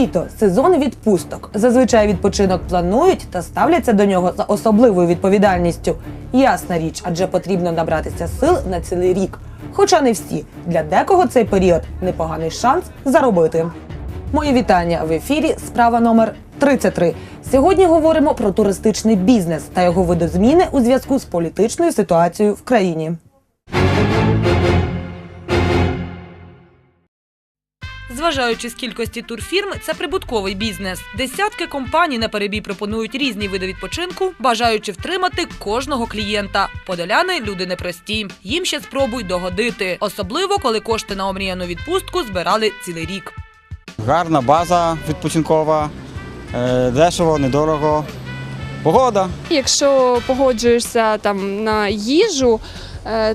Літо сезон відпусток. Зазвичай відпочинок планують та ставляться до нього за особливою відповідальністю. Ясна річ, адже потрібно набратися сил на цілий рік. Хоча не всі. Для декого цей період непоганий шанс заробити. Мої вітання в ефірі. Справа номер 33. Сьогодні говоримо про туристичний бізнес та його видозміни у зв'язку з політичною ситуацією в країні. Зважаючи з кількості турфірм, це прибутковий бізнес. Десятки компаній на перебій пропонують різні види відпочинку, бажаючи втримати кожного клієнта. Подоляни люди непрості. Їм ще спробуй догодити, особливо коли кошти на омріяну відпустку збирали цілий рік. Гарна база відпочинкова, е, дешево, недорого. Погода. Якщо погоджуєшся там на їжу,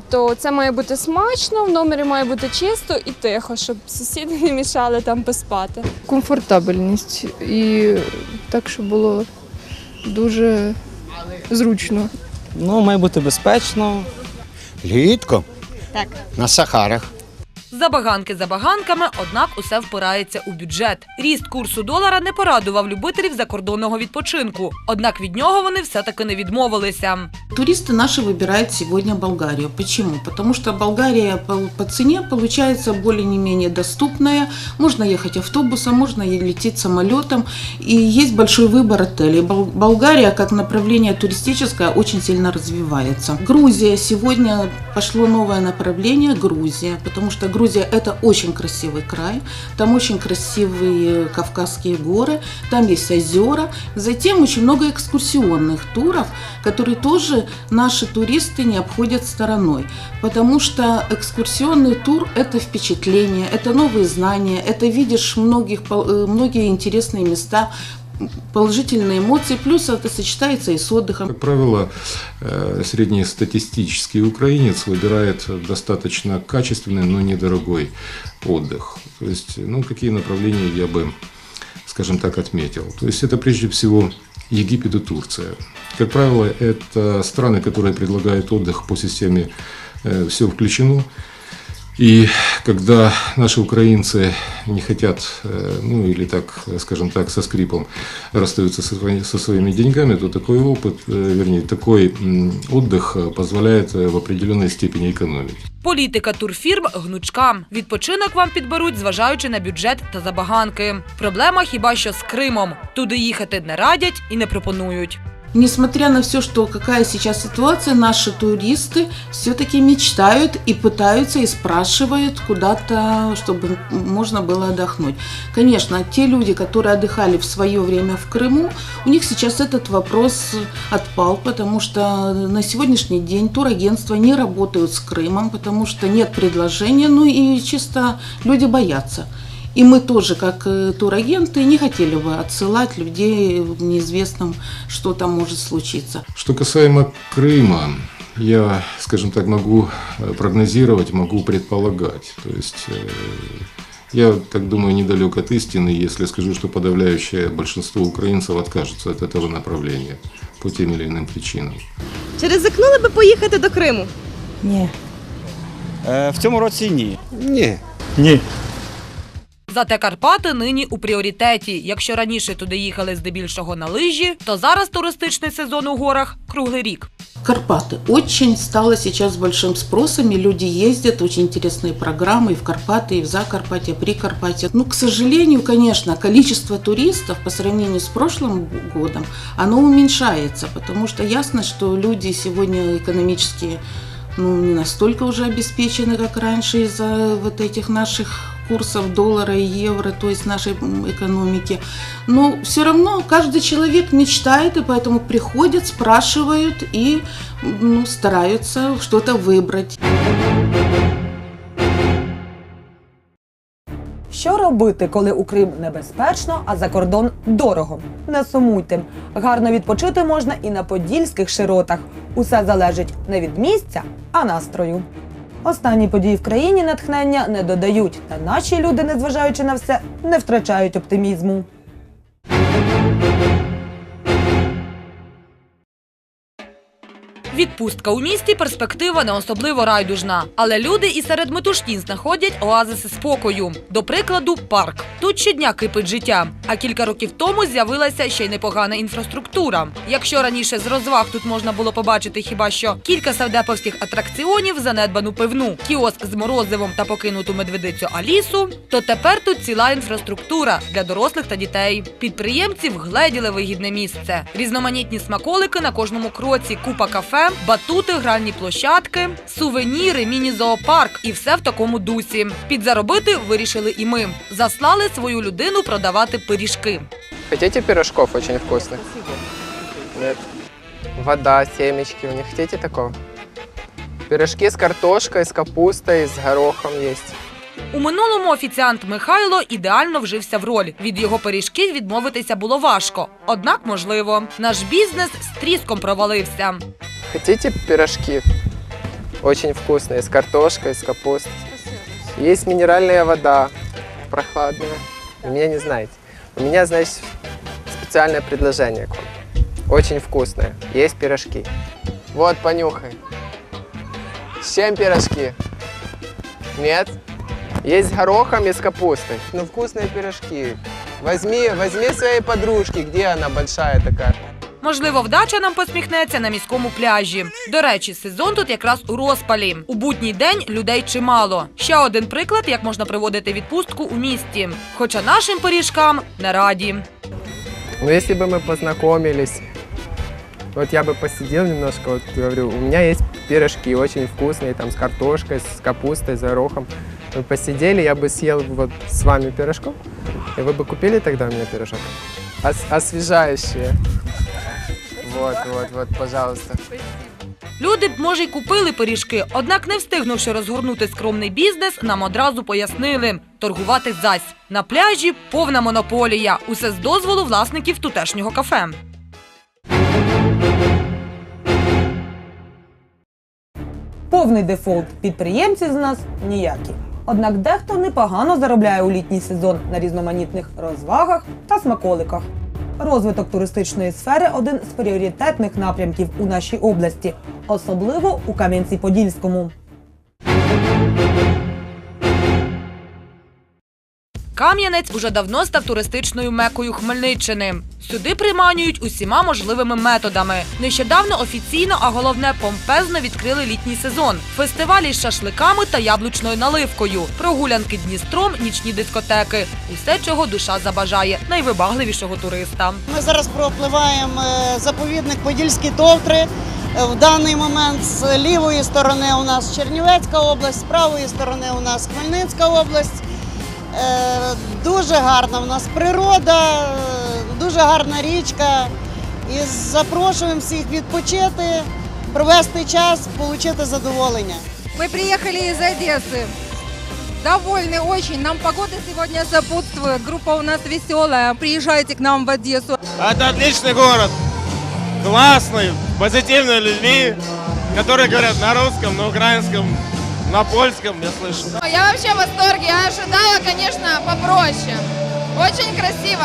то це має бути смачно, в номері має бути чисто і тихо, щоб сусіди не мішали там поспати. комфортабельність і так, щоб було дуже зручно. Ну, має бути безпечно. Літко? Так. На Сахарах. Забаганки забаганками, однак усе впирається у бюджет. Ріст курсу долара не порадував любителів закордонного відпочинку. Однак від нього вони все-таки не відмовилися. Туристы наши выбирают сегодня Болгарию. Почему? Потому что Болгария по, по цене получается более не менее доступная. Можно ехать автобусом, можно и лететь самолетом. И есть большой выбор отелей. Бол- Болгария как направление туристическое очень сильно развивается. Грузия. Сегодня пошло новое направление Грузия. Потому что Грузия это очень красивый край. Там очень красивые Кавказские горы. Там есть озера. Затем очень много экскурсионных туров, которые тоже наши туристы не обходят стороной. Потому что экскурсионный тур – это впечатление, это новые знания, это видишь многих, э, многие интересные места, положительные эмоции, плюс это сочетается и с отдыхом. Как правило, э, среднестатистический украинец выбирает достаточно качественный, но недорогой отдых. То есть, ну, какие направления я бы, скажем так, отметил. То есть, это прежде всего Египет и Турция. Как правило, это страны, которые предлагают отдых по системе «все включено». И когда наши украинцы не хотят, э, ну или так, скажем так, со скрипом расстаются со, свои- со своими деньгами, то такой опыт, э, вернее, такой м, отдых э, позволяет э, в определенной степени экономить. Політика турфірм гнучка. Відпочинок вам підберуть, зважаючи на бюджет та забаганки. Проблема хіба що з Кримом. Туди їхати не радять і не пропонують. Несмотря на все, что какая сейчас ситуация, наши туристы все-таки мечтают и пытаются и спрашивают куда-то, чтобы можно было отдохнуть. Конечно, те люди, которые отдыхали в свое время в Крыму, у них сейчас этот вопрос отпал, потому что на сегодняшний день турагентства не работают с Крымом, потому что нет предложения, ну и чисто люди боятся. И мы тоже, как э, турагенты, не хотели бы отсылать людей в неизвестном, что там может случиться. Что касаемо Крыма, я, скажем так, могу э, прогнозировать, могу предполагать. То есть э, я так думаю недалек от истины, если скажу, что подавляющее большинство украинцев откажутся от этого направления по тем или иным причинам. Чи ризикнули би поїхати до Криму? Ні. Е, В цьому році ні. Ні. Ні. Зате Карпати нині у пріоритеті. Якщо раніше туди їхали здебільшого на лижі, то зараз туристичний сезон у горах круглий рік. Карпаты. Очень стало сейчас большим спросом, и люди ездят, очень интересные программы и в Карпаты, и в Закарпатье, Прикарпатье. Ну, к сожалению, конечно, количество туристов по сравнению с прошлым годом, оно уменьшается, потому что ясно, что люди сегодня экономически ну, не настолько уже обеспечены, как раньше из-за вот этих наших курсов доллара и евро, то есть нашей м, экономики. Но все равно каждый человек мечтает, и поэтому приходят, спрашивают и м, ну, стараются что-то выбрать. Що робити, коли у Крим небезпечно, а за кордон дорого? Не сумуйте. Гарно відпочити можна і на подільських широтах. Усе залежить не від місця, а настрою. Останні події в країні натхнення не додають, та наші люди, незважаючи на все, не втрачають оптимізму. Відпустка у місті перспектива не особливо райдужна, але люди і серед метушнін знаходять оазиси спокою. До прикладу, парк. Тут щодня кипить життя. А кілька років тому з'явилася ще й непогана інфраструктура. Якщо раніше з розваг тут можна було побачити хіба що кілька савдеповських атракціонів, занедбану пивну, кіоск з морозивом та покинуту медведицю Алісу, то тепер тут ціла інфраструктура для дорослих та дітей. Підприємці вгледіли вигідне місце. Різноманітні смаколики на кожному кроці, купа кафе, батути, гральні площадки, сувеніри, міні-зоопарк і все в такому дусі. Підзаробити вирішили і ми. Заслали свою людину продавати пиріжки. Хотите пирожков вкусных? Нет. Вода, семечки. Не хотите такого? Пирожки с картошкой, с капустой, с горохом есть. У минулому офіціант Михайло ідеально вжився в роль. Від його пиріжків відмовитися було важко. Однак, можливо, наш бізнес з тріском провалився. Хотите пирожки? Очень вкусные, с картошкой, с капустой. Есть минеральная вода, прохладная. Вы меня не знаете. У меня, значит, специальное предложение к вам. Очень вкусное. Есть пирожки. Вот, понюхай. С чем пирожки? Нет? Есть с горохом и с капустой. Ну, вкусные пирожки. Возьми, возьми своей подружки. Где она большая такая? Можливо, вдача нам посміхнеться на міському пляжі. До речі, сезон тут якраз у розпалі. У будній день людей чимало. Ще один приклад, як можна проводити відпустку у місті. Хоча нашим пиріжкам не раді. Ну, если бы мы познакомились, вот я бы посидел немножко, вот говорю, у меня есть пирожки очень вкусные, там с картошкой, с капустой, с горохом. Мы посидели, я бы съел вот с вами пирожком, и вы бы купили тогда у меня пирожок? Ос- освежающие. Вот, вот, вот, пожалуйста. Люди б, може, й купили пиріжки, однак, не встигнувши розгорнути скромний бізнес, нам одразу пояснили – торгувати зась. На пляжі повна монополія. Усе з дозволу власників тутешнього кафе. Повний дефолт підприємців з нас ніякі. Однак дехто непогано заробляє у літній сезон на різноманітних розвагах та смаколиках. Розвиток туристичної сфери один з пріоритетних напрямків у нашій області, особливо у Кам'янці-Подільському. Кам'янець уже давно став туристичною мекою Хмельниччини. Сюди приманюють усіма можливими методами. Нещодавно офіційно, а головне помпезно відкрили літній сезон. Фестивалі з шашликами та яблучною наливкою, прогулянки Дністром, нічні дискотеки. Усе, чого душа забажає найвибагливішого туриста. Ми зараз пропливаємо е, заповідник Подільські товтри. Е, В даний момент з лівої сторони у нас Чернівецька область, з правої сторони у нас Хмельницька область. Е, Дуже гарна в нас природа, е, дуже гарна річка. І запрошуємо всіх відпочити, провести час, отримати задоволення. Мы приехали из Одессы. Довольны очень. Нам погода сегодня сопутствует. Группа у нас веселая. Приезжайте к нам в Одессу. Это отличный город. Классный, позитивные людьми, которые говорят на русском, на украинском, на польском, я слышу. Я вообще в восторге. Я ожидала, конечно, попроще. Очень красиво.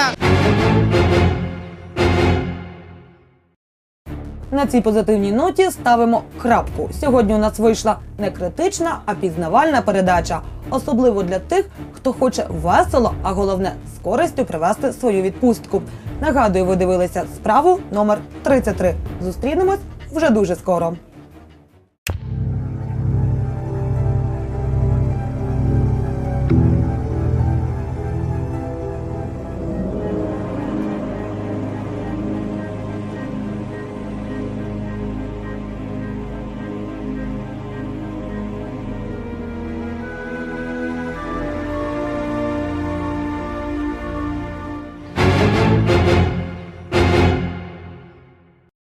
На цій позитивній ноті ставимо крапку. Сьогодні у нас вийшла не критична, а пізнавальна передача, особливо для тих, хто хоче весело, а головне з користю привести свою відпустку. Нагадую, ви дивилися справу номер 33. Зустрінемось вже дуже скоро.